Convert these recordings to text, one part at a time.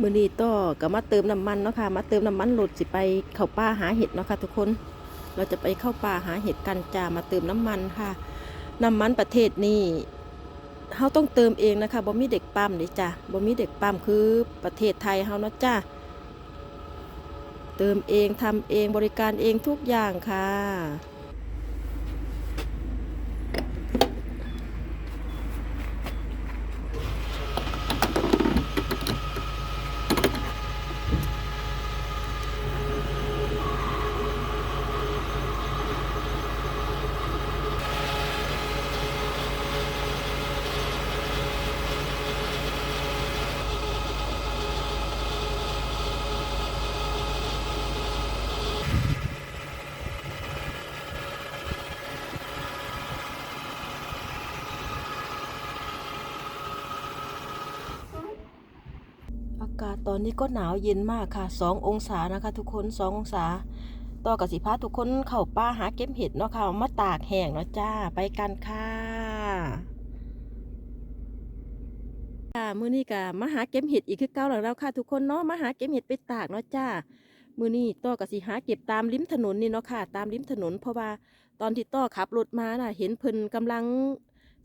มื้อนี้ต่อก็มาเติมน้ำมันเนาะค่ะมาเติมน้ำมันรถสิไปเข้าป่าหาเห็ดเนาะค่ะทุกคน เราจะไปเข้าป่าหาเห็ดกันจ้ามาเติมน้ำมันค่ะ น้ำมันประเทศนี้เฮาต้องเติมเองนะคะบ่มีเด็กปั๊มเลยจ้ะบ่มีเด็กปั๊มคือประเทศไทยเฮาเนาะจ้าเติมเองทำเองบริการเองทุกอย่างค่ะ อนนี้ก็หนาวเย็นมากค่ะ 2 องศานะคะ ทุกคน 2 องศา ต่อกับสิพาทุกคนเข้าป่าหาเก็บเห็ดเนาะค่ะ มาตากแห้งเนาะจ้า ไปกันค่ะค่ะมื้อนี้ก็มาหาเก็บเห็ดอีกคือเก่าแล้วค่ะ ทุกคนเนาะ มาหาเก็บเห็ดไปตากเนาะจ้ามื้อนี้ต่อกับสิหาเก็บตามริมถนนนี่เนาะค่ะ ตามริมถนนเพราะว่าตอนที่ต่อขับรถมาน่ะ เห็นเพิ่นกำลัง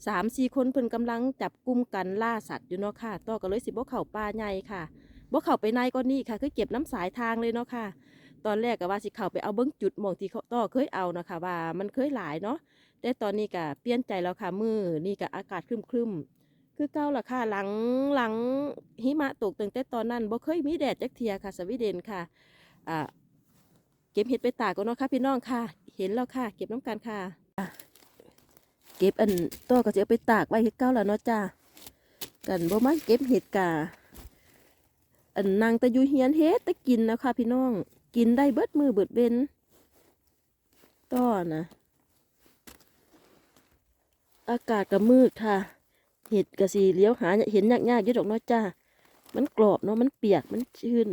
สามสี่คนเพิ่นกำลังจับกุมกันล่าสัตว์อยู่เนาะค่ะต่อก็เลยสิบ่เข้าป่าใหญ่ค่ะ บ่เข้าไปในก็นี่ค่ะ คือเก็บน้ำสายทางเลยเนาะค่ะ ตอนแรกก็ว่าสิเข้าไปเอาเบิ้งจุดหมองที่เขาต่อเคยเอานะคะว่ามันเคยหลายเนาะแต่ตอนนี้ก็เปลี่ยนใจแล้วค่ะมือนี่ก็อากาศครึมๆคือเก่าละค่ะหลังหลังหิมะตกตั้งแต่ตอนนั้นบ่เคยมีแดดจักเทียค่ะ สวีเดนค่ะอ่าเก็บเห็ดไปตากก็เนาะค่ะพี่น้องค่ะ เห็นแล้วค่ะ เก็บน้ำกันค่ะเก็บอันต่อก็จะเอาไปตากไว้คือเก่าแล้วเนาะจ้ากันบ่มาเก็บเห็ดกา อันนางตะยูเฮียนเฮ็ดตะกินนะคะพี่น้อง กินได้เบิดมือเบิดเบนต้อนะอากาศก็มืดค่ะ เห็ดกะสีเลี้ยวหาเห็นยากๆอยี่ดอกเนาะจ้า มันกรอบเนาะมันเปียกมันชื้น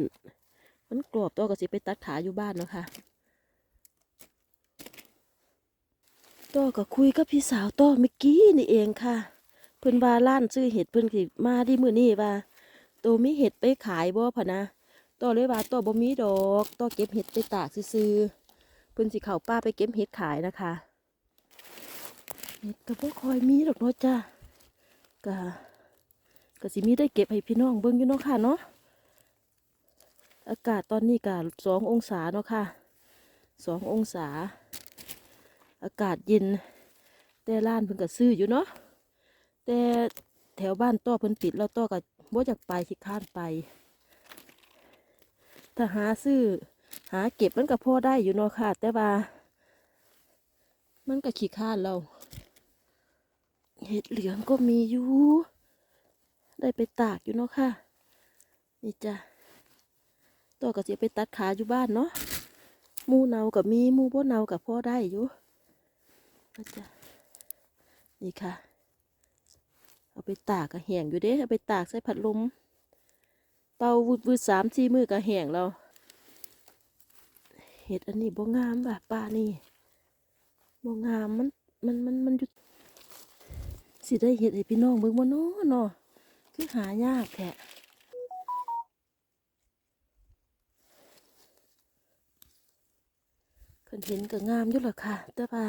มันกรอบต้อกะสีไปตัดขาอยู่บ้านเนาะค่ะต้อก็คุยกับพี่สาวต้อเมื่อกี้นี่เองค่ะ เพิ่อนว่าร้านซื้อเห็ดเพิ่อนสิมาที่มือนี้ว่า ตัวมีเห็ดไปขายบ่พะนะตัวเลยว่าตัวบ่มีดอกตัวเก็บเห็ดไปตากซื้อเพิ่นสิเข้าป้าไปเก็บเห็ดขายนะคะเห็ดก็บ่ค่อยมีดอกเนาะจ้าก็ก็สิมีได้เก็บให้พี่น้องเบิ่งอยู่เนาะค่ะเนาะอากาศตอนนี้ก็สององศาเนาะค่ะสององศา อากาศเย็น แต่ร้านเพิ่นก็ซื้ออยู่เนาะแต่แถวบ้านต้อเพิ่นปิดแล้วต้อก็ บ่อยากไปที่ข้านไป ถ้าหาซื้อ หาเก็บมันก็พอได้อยู่เนาะค่ะ แต่ว่า มันก็ขี้ข้านเราเห็ดเหลืองก็มีอยู่ ได้ไปตากอยู่เนาะค่ะ นี่จ้ะต้อก็จะไปตัดขาอยู่บ้านเนาะมูเนากับมีมูบ่เนากับพ่อได้อยู่นะจ๊ะนี่ค่ะ เอาไปตากกะแห้งอยู่เด้เอาไปตากใส่ผัดลมเป่าวุดวุดสามสี่มือกะแห้งเราเห็ดอันนี้บ่งามว่ะป้านี่บ่งามมันมันมันมันอยู่สิได้เห็ดให้พี่น้องเบิ่งบ่เนาะเนาะคือหายากแท้คันเห็นก็งามอยู่ล่ะค่ะ แต่ว่า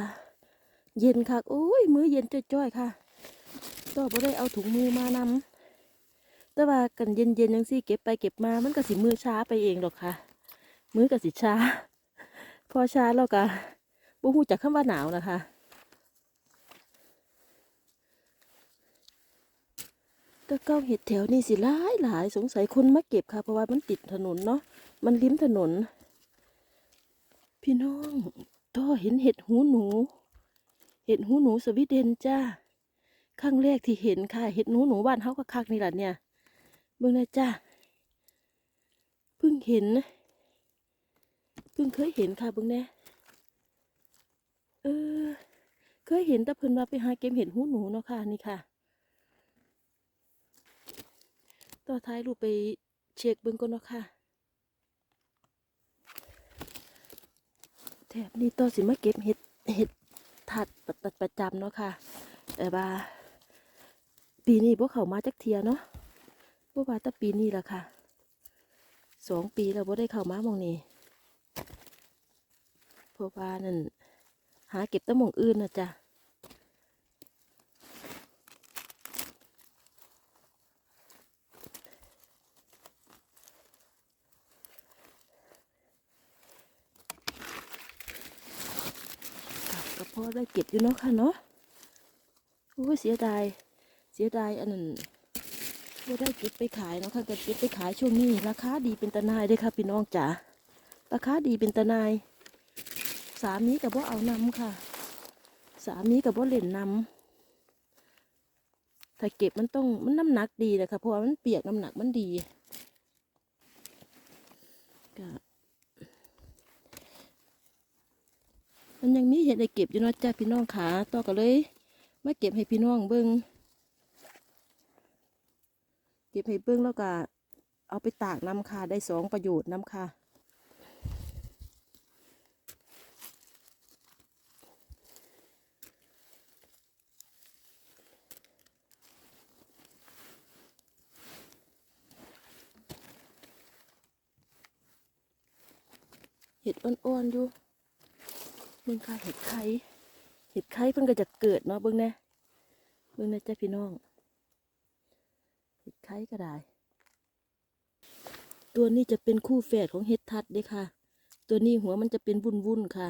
เย็นค่ะโอ้ยมือเย็นจ้อยๆค่ะ ก็บ่ได้เอาถุงมือมานำแต่ว่ากันเย็นๆยังสิเก็บไปเก็บมามันก็สิมือช้าไปเองหรอกค่ะ มือก็สิช้า พอช้าแล้วก็บ่ฮู้จักคำว่าหนาวนะคะแต่เก้าเห็ดแถวนี่สิหลายหลายสงสัยคนมาเก็บค่ะ เพราะว่ามันติดถนนเนาะมันริมถนน พี่น้องต่อเห็นเห็ดหูหนู เห็ดหูหนูสวีเดนจ้า ครั้งแรกที่เห็นค่ะ เห็ดหนูหนูบ้านเฮาก็คักนี่แหละเนี่ยเบิ่งนะจ้าเพิ่งเห็นนะเพิ่งเคยเห็นค่ะเบิ่งแน่เออ เคยเห็นแต่เพิ่นว่าไปหาเก็บเห็ดหูหนูเนาะค่ะนี่ค่ะ ต่อท้ายรูปไปเช็คเบิ่งก่อนเนาะค่ะแถบนี้ต่อสิมาเก็บเห็ดเห็ดถัดประประจำเนาะค่ะแต่ว่า ปีนี้พวกเขามาจักเทียเนาะพวกว่าต่ปีนี้แหละค่ะสองปีแล้วบ่ได้เข้ามามองนี้พราะว่านั่นหาเก็บตะมองอื่นนะจ๊ะครับก็พอได้เก็บอยู่เนาะค่ะเนาะโอ้เสียดาย สียดายอันนั้นบ่ได้เก็บไปขายเนาะค่ะก็เก็บไปขายช่วงนี้ ราคาดีเป็นตะนายเด้ค่ะพี่น้องจ๋าราคาดีเป็นตะนาย สามีกับบ่เอานำค่ะ สามีกับบ่เล่นนำถ้าเก็บมันต้องมันน้ำหนักดีนะคะเพราะว่ามันเปียกน้ำหนักมันดีก็มันยังมีเห็ดให้เก็บอยู่เนาะจ้าพี่น้องขาต่อก็เลย มาเก็บให้พี่น้องเบิ่ง เก็บให้เบิ้งแล้วก็เอาไปตากน้ำค่ะได้สองประโยชน์น้ำค่ะเห็ดอ่อนๆอยู่เบิ่งค่ะเห็ดไข่เห็ดไข่เพิ่นก็จะเกิดเนาะเบิ่งแน่เบิ่งแนะจ้าพี่น้อง เห็ดไข่ก็ได้ ตัวนี้จะเป็นคู่แฝดของเห็ดทัดเด้ค่ะ ตัวนี้หัวมันจะเป็นวุ่นวุ่นๆค่ะ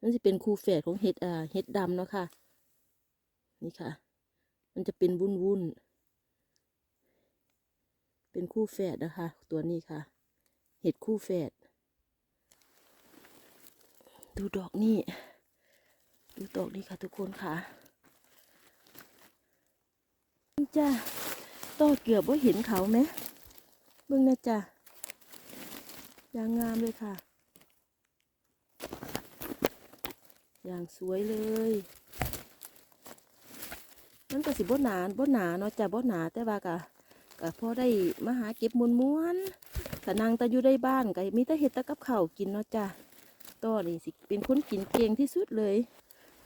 นั่นจะเป็นคู่แฝดของเห็ดอ่าเห็ดดำเนาะค่ะ นี่ค่ะ มันจะเป็นวุ่นวุ่นๆเป็นคู่แฝดนะคะ ตัวนี้ค่ะ เห็ดคู่แฝดดูดอกนี่ ดูดอกนี่ค่ะทุกคนค่ะจ้า ต่อเกือบว่าเห็นเขาไหมเบิ่งนะจ๊ะอย่างงามเลยค่ะ อย่างสวยเลยมันก็สิบ่หนาบ่หนาเนาะจ้ะบ่หนาแต่ว่ากะกะพอได้มาหาเก็บมวนม้วนๆถ้านางตะอยู่ได้บ้านก็มีแต่เห็ดตะกับข้าวกินเนาะจ้ะต่อนี่สิเป็นคนกินเก่งที่สุดเลย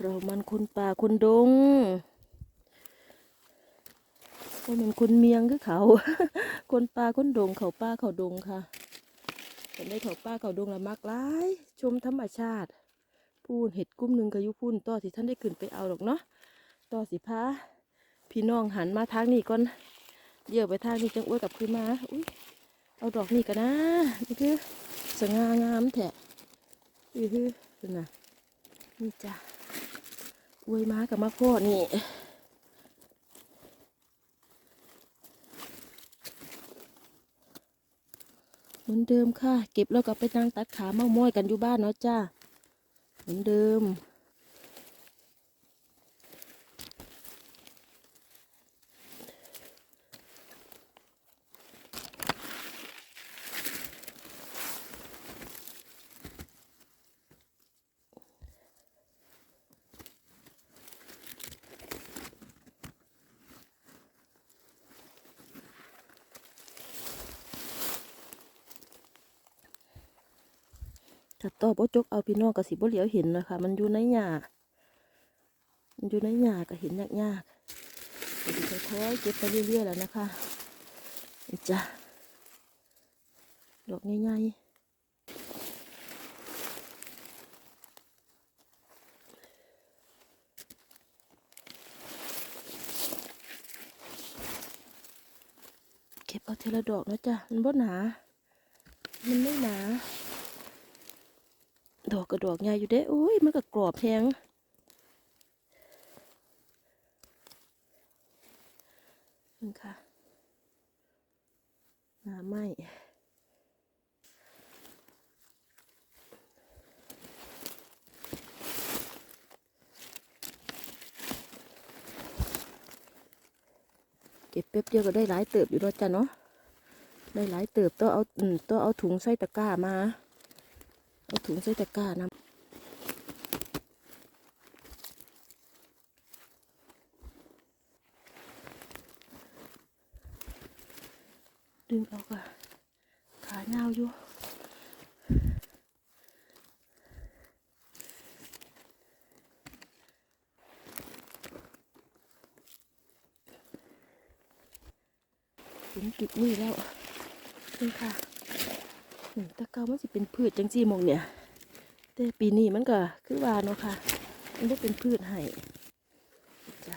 เรามันคนป่าคนดง ก็เป็นคนเมียงคือเขา คนป่าคนดงเขาป่าเขาดงค่ะแต่ได้เขาป่าเขาดงละมักหลาย ชมธรรมชาติ พูนเห็ดกุ้มหนึ่งก็อยุพูนต่อสิท่านได้ขึ้นไปเอาหรอกเนาะต่อสิพาพี่น้องหันมาทางนี้ก่อนเดี๋ยวไปทางนี้จังอ้วยกับคืนมาอุ้ยเอาดอกนี่กันนะนี่คือสง่างามแท้นี่คือเป็นไงนี่จ้ะอวยมากับมาพ่อนี่ เหมือนเดิมค่ะ เก็บแล้วก็ไปนั่งตัดขาเมาม้อยกันอยู่บ้านเนาะจ้า เหมือนเดิม ถ้าต่อบ่จกเอาพี่น้องก็สิบ่เหลียวเห็นนะคะ มันอยู่ในหญ้ามันอยู่ในหญ้าก็เห็นยากๆเดี๋ยวค่อยๆเก็บไปเรื่อยๆแล้วนะคะจ้ะดอกง่ายๆเก็บเอาเทละดอกนะจ๊ะ มันบ่หนา มันไม่หนา ดอกกระดอกใหญ่อยู่เด้โอ้ยมันก็กรอบแพงนี่ค่ะหนาไหมเก็บแป๊บเดียวก็ได้หลายเติบอยู่แล้วจ้ะเนาะได้หลายเติบต้องเอาอืมต้องเอาถุงใส่ตะกร้ามา เอาถุงใส่ตะกร้านะดึงออกอะขาเงาวอยู่ถึงจุดนี้แล้วนี่ค่ะ นี่ตะเกามันสิเป็นพืชจังซี่มองเนี่ย แต่ปีนี้มันก็คือว่าเนาะค่ะ มันได้เป็นพืชให้จ้ะ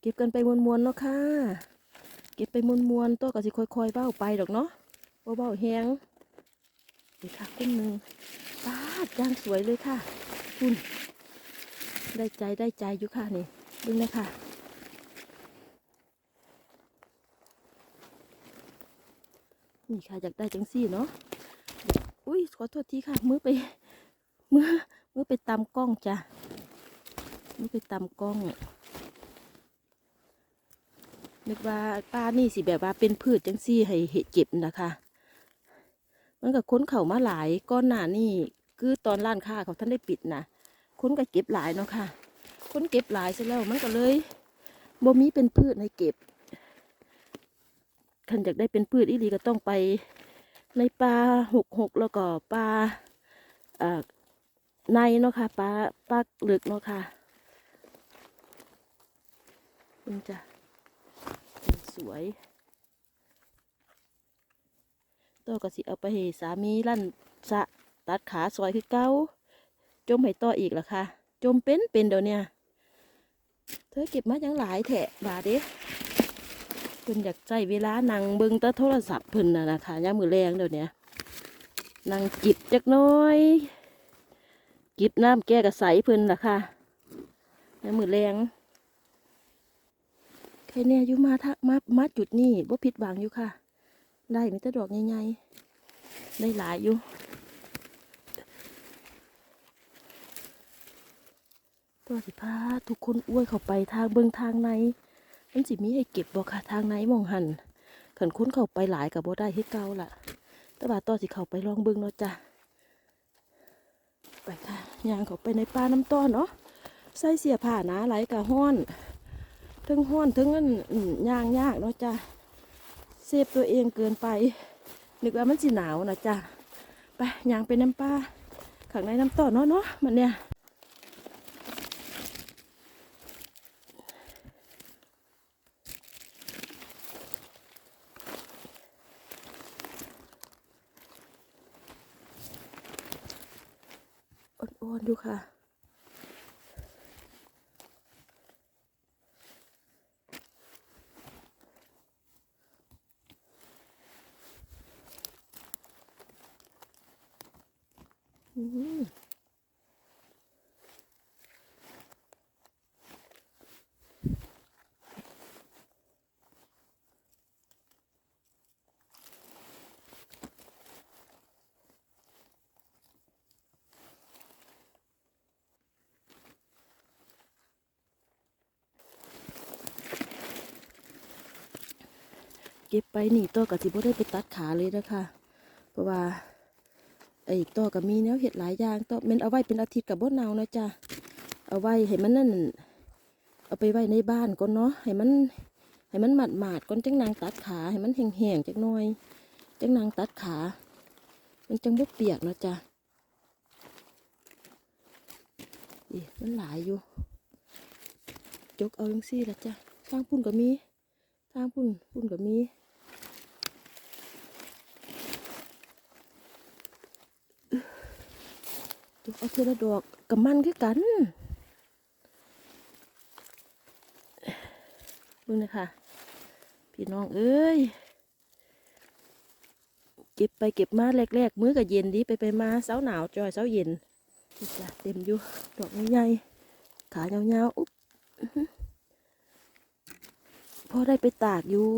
เก็บกันไปมวนๆเนาะค่ะ เก็บไปมวนๆตัวก็สิค่อยๆเบ้าไปดอกเนาะบ่เบ้าแฮงนี่ค่ะกุ้งหนึ่งปาดย่างสวยเลยค่ะ คุณ ได้ใจได้ใจอยู่ค่ะนี่ ดึงเลยค่ะ นี่ค่ะอยากได้จังซี่เนาะอุ้ยขอโทษทีค่ะ มือไป มือมือไปตำกล้องจ้ะมือไปตำกล้องนึกว่าป้านี่สิแบบว่าเป็นพืชจังซี่ให้เห็ดเก็บนะคะ มันก็ค้นเข่ามาหลายก้อนหนานี่ คือตอนร้านค้าเขาท่านได้ปิดนะค้นก็เก็บหลายเนาะค่ะ คนเก็บหลายเสร็จแล้วมันก็เลยบ่มีเป็นพืชให้เก็บคันอยากได้เป็นพืชอีหลีก็ต้องไปในปลาหกหกแล้วก็ปลาอ่อในเนาะค่ะปลาปลาเหลึกเนาะค่ะมันจะสวยต่อก็สิเอาไปให้สามีลั่นสะตัดขาซอยคือเก้าจมให้ต่ออีกล่ะค่ะ จมเป็นเป็นเดี๋ยวเนี้ย เธอเก็บมาอย่างหลายแถะบาดเด้เพิ่นอยากใจเวลานั่งเบิ่งแตะโทรศัพท์เพิ่นน่ะนะคะย่ามือแรงเดี๋ยวนี้นั่งจิบจักน้อยจิบน้ำแก้กระใสเพิ่นล่ะค่ะย่ามือแรงใครเนี่ยอยู่มาทะมามาจุดนี้บ่ผิดหวังอยู่ค่ะ ได้มีแต่ดอกใหญ่ๆได้หลายอยู่ ตัวสิพาทุกคนอ้วยเข้าไปทางเบิ่งทางในมันสิมีให้เก็บบ่ค่ะทางไหนมองหันขันคุ้นเข้าไปหลายกับบ่ได้ให้เก่าล่ะ แต่ว่าต่อสิเข้าไปลองเบิ่งเนาะจ้ะไปค่ะย่างเข้าไปในป่าน้ำต้อนเนาะใส่เสียผ้าหนาไหลกะห้อนถึงห้อนถึงอันย่างยากเนาะจ้ะเซฟตัวเองเกินไปนึกว่ามันสิหนาวนะจ้ะไปย่างไปน้ำป่าข้างในน้ำต้อนเนาะเนาะมันเนี่ย อ่อนๆอยู่ค่ะ อืม เก็บไปหนีตัวกับที่บ่ได้ไปตัดขาเลยนะคะเพราะว่าไอ้ตัวกับมีแนวเห็ดหลายอย่างตัวมันเอาไว้เป็นอาทิตย์กับบ่เนานะจ้ะเอาไว้ให้มันนั่นเอาไปไว้ในบ้านก่อนเนาะให้มันให้มันหมาดหมาดๆก่อนจังนางตัดขาให้มันแห้งๆจักหน่อยจังนางตัดขา มันจังบ่เปียกเนาะจ้ะอีมันหลายอยู่ จกเอาจังซี่ละจ้ะทางพุ่นก็มี ทางพุ่นพุ่นก็มีจุกเอาเทือละดอกกับมันคือกันดูนะคะพี่น้องเอ้ยเก็บไปเก็บมาแรกๆมื้อก็เย็นดีไปไปมาเสาหนาวจอยเสาเย็นจ้ะเต็มอยู่ดอกใหญ่ๆขายาวๆอุ๊บ อื้อได้ไปตากอยู่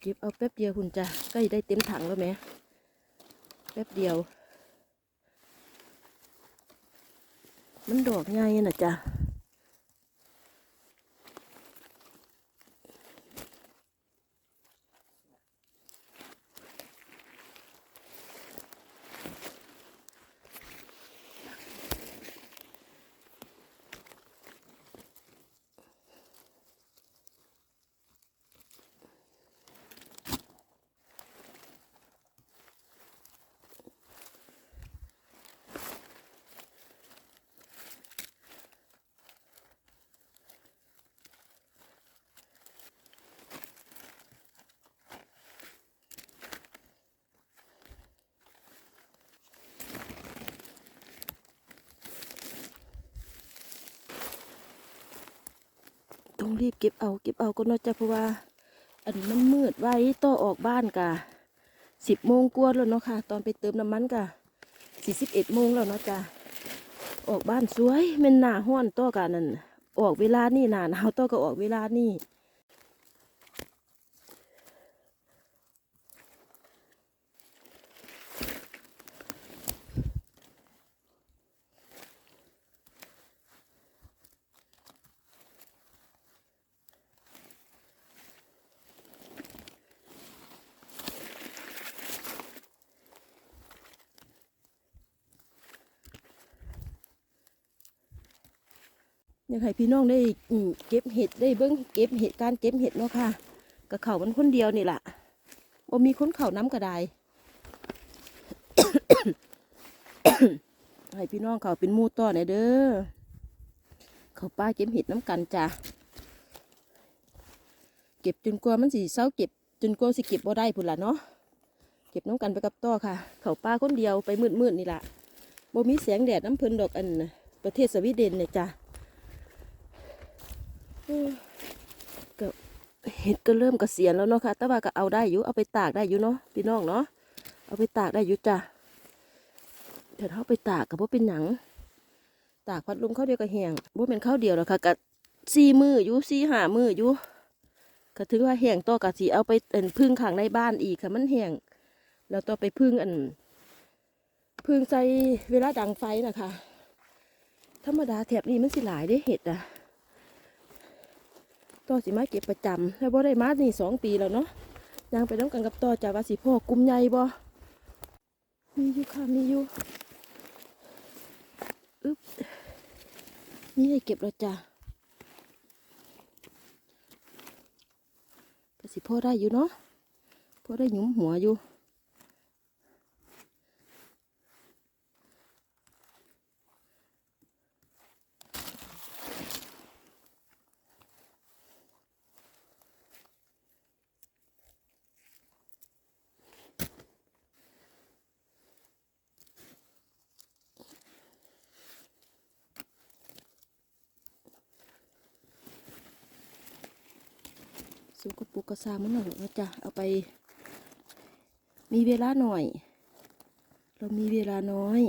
เก็บเอาแป๊บเดียวคุณจ้ะใกล้ได้เต็มถังแล้วไหมแป๊บเดียว มันดอกใหญ่น่ะจ้ะ้องรีบเก็บเอาเก็บเอาก็นอกจากเพราะว่า อันมันมืดไว้ต่อออกบ้านกะสิบโมงกว่าแล้วเนาะค่ะ ตอนไปเติมน้ำมันกะสี่สิบเอ็ดโมงแล้วเนาะจ้ะออกบ้านสวยเมันหนาห้อนต่อกันนั่นออกเวลานี่หนาหนาวต่อก็ออกเวลานี่ อยากให้พี่น้องได้เก็บเห็ดได้เบิ้งเก็บเห็ดการเก็บเห็ดเนาะค่ะกับเขามันคนเดียวนี่แหละบ่มีคนเขาน้ำกระไดให้พี่น้องเขาเป็นมูต่อหนเด้อเขาป้าเก็บเห็ดน้ำกันจ้ะเก็บจนกว่ามันสิเศร้าเก็บจนกว่าสิเก็บบ่ได้พุ่นละเนาะเก็บน้ำกันไปกับต่อค่ะ เขาป้าคนเดียวไปมืดๆนี่แหละบ่มีแสงแดดน้ำเพลินดอกอันประเทศสวีเดนเนี่ยจ้ะ ก็เห็ดก็เริ่มกเกษียณแล้วเนาะค่ะแต่ว่าก็เอาได้อยู่เอาไปตากได้อยู่เนาะพี่น้องเนาะเอาไปตากได้อยู่จ้ะเดี๋ยวเขาไปตากกับว่าเป็นหนัง ตากพัดลมเข้าวเดียวก็แห้งว่าเป็นข้าวเดียวหรอกค่ะกับสี่มืออยู่สี่หามืออยู่ก็ถึงว่าแห้งต่อกับสีเอาไปเอ็นพึ่งขังในบ้านอีกค่ะมันแห้งแล้วต่อไปพึ่งอันพึ่งใส่เวลาดังไฟนะคะธรรมดาแถบนี้มันสิหลายได้เห็ดอะ ต่อสิมาเก็บประจำแล้วบ่ได้มานี่สองปีแล้วเนาะยางไปน้องกันกับต่อจากว่าสิพ่อกลุ่มใหญ่บ่มีอยู่ค่ะมีอยู่อึ๊บนี่ให้เก็บแล้วจ้ะก็สิพ่อได้อยู่เนาะพ่อได้หยุมหัวอยู่ สูกระปุกกระซามันหน่อยนะจ๊ะเอาไป มีเวลาหน่อย เรามีเวลาน้อย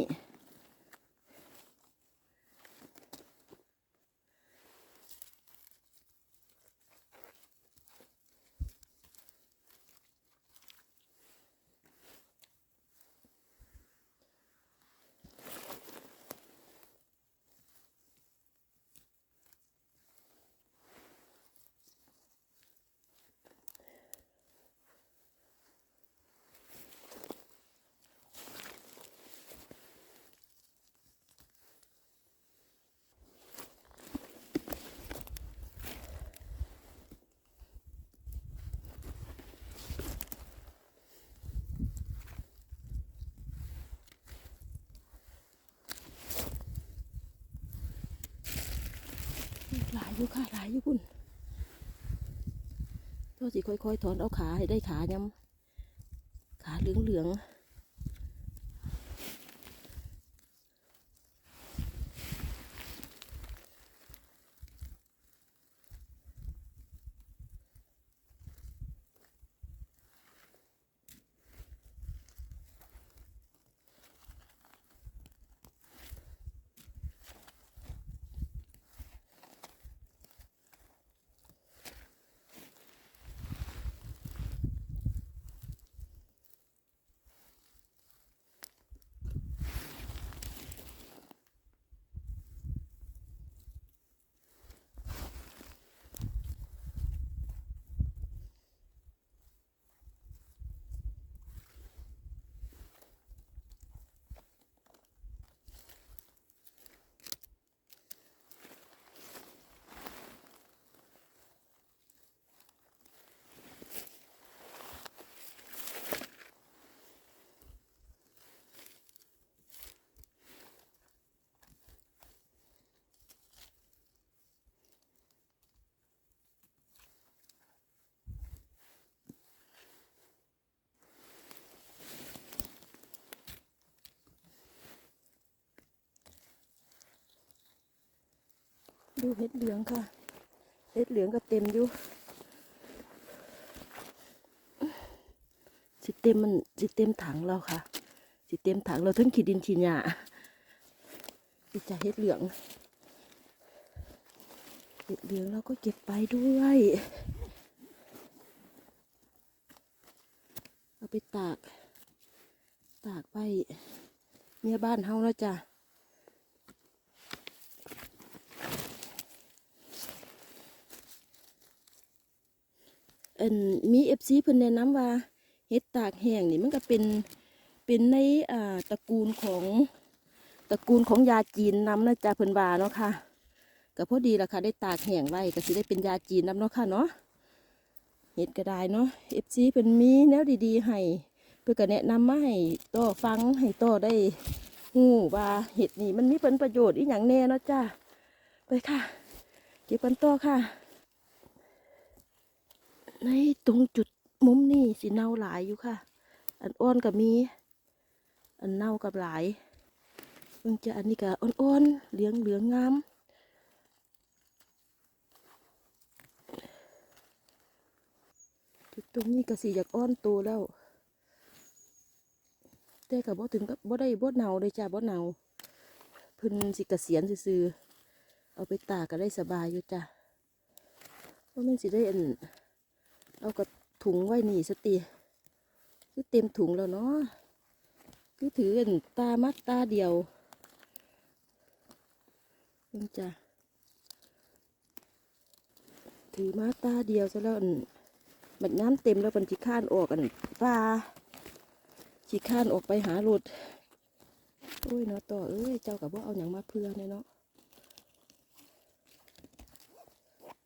อยู่ค่ะหลายอยู่คุณตัวสิค่อยๆถอนเอาขาให้ได้ขายำขาเหลืองๆ ดูเห็ดเหลืองค่ะ เห็ดเหลืองก็เต็มอยู่สิเต็มมันสิเต็มถังเราค่ะ สิเต็มถังเราทั้งขีดดินขีดหญ้าสิจะเห็ดเหลือง เห็ดเหลืองเราก็เก็บไปด้วยเอาไปตาก ตากไปเมียบ้านเฮาแล้วจ้ะ อันมีเอฟซีเพิ่นแนะนำว่าเห็ดตากแห้งนี่มันก็เป็นเป็นในอ่าตระกูลของตระกูลของยาจีนนำนะจ๊ะเพิ่นว่าเนาะค่ะก็พอดีละค่ะได้ตากแห้งไว้ก็สิได้เป็นยาจีนนำเนาะค่ะเนาะเห็ดก็ได้เนาะเอฟซีเพิ่นมีแนวดีๆให้เพื่อก็แนะนำมาให้ต่อฟังให้ต่อได้ฮู้ว่าเห็ดนี่มันมีผลประโยชน์อีหยังแน่เนาะจ้ะไปค่ะ เก็บกันต่อค่ะ ในตรงจุดมุมนี่สิเน่าหลายอยู่ค่ะ อันอ้อนกับมี อันเน่ากับหลายเพิ่งจะอันนี้ก็อ่อนๆเหลืองเหลืองงามจุดตรงนี้ก็สิอยากอ้อนโตแล้ว แต่กับบ่ถึงกับบ่ได้บ่เน่าเลยจ้าบ่เน่าเพิ่นสิเกษียณซื่อเอาไปตากก็ได้สบายอยู่จ้ะว่ามันสิได้อัน เอากับถุงไว้นี่สติคือเต็มถุงแล้วเนาะคือถืออันตามัดตาเดียวนี่จ้ะถือมาตาเดียวซะแล้วอันบัดน้ำเต็มแล้วมันจิข้านออกอันปลาจิข้านออกไปหารถโอ้ยเนาะต่อเอ้ยเจ้ากับว่าเอาอย่างมาเพื่อเนี่ยเนาะ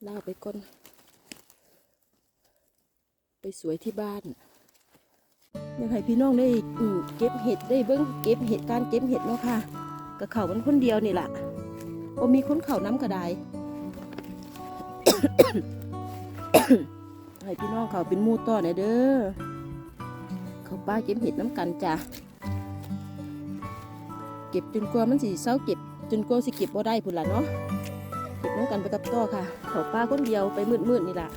ลาไปก่อน สวยที่บ้านอยากให้พี่น้องได้อืมเก็บเห็ดได้เบิ้งเก็บเห็ดการเก็บเห็ดเนาะค่ะกับเขามันคนเดียวนี่แหละโอมีคนเขาน้ำกระไดให้พี่น้องเขาเป็นมูต่อหน่อยเด้อเขาป้าเก็บเห็ดน้ำกันจ้ะเก็บจนกว่ามันสิเศร้าเก็บจนกว่าสิเก็บบ่ได้พุ่นละเนาะเก็บน้ำกันไปกับต่อค่ะเขาป้าคนเดียวไปมืดๆนี่แหละ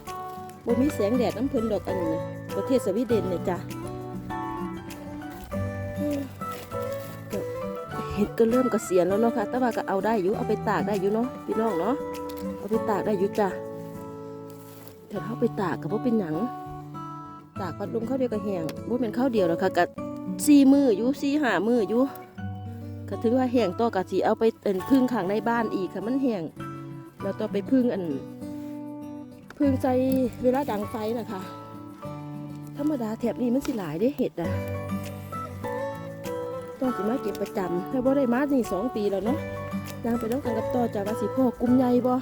บ่มีแสงแดดน้ำเพิ่นดอกอันนี้นะประเทศสวีเดนเนี่ยจ้ะเห็ดก็เริ่มเกษียณแล้วเนาะค่ะแต่ว่าก็เอาได้อยู่เอาไปตากได้อยู่เนาะพี่น้องเนาะเอาไปตากได้อยู่จ้ะแต่เขาไปตากก็บ่เป็นหยัง ตากพัดลมเข้าวเดียวก็แห้งบ่เป็นข้าวเดียวหรอกค่ะก็สี่มืออยู่สี่หามืออยู่ก็ถือว่าแห้งต่อก็สิเอาไปเป็นพึ่งขังในบ้านอีกค่ะมันแห้งแล้วต่อไปพึ่งอัน พึ่งใจเวลาดังไฟนะคะ ธรรมดาแถบนี้มันสิหลายได้เห็ดนะต้องสิมาเก็บประจำถ้าบ่ได้มานี่สองปีแล้วเนาะยังไปต้องกันกับต่อจากว่าสิพ่อกลุ่มใหญ่บ่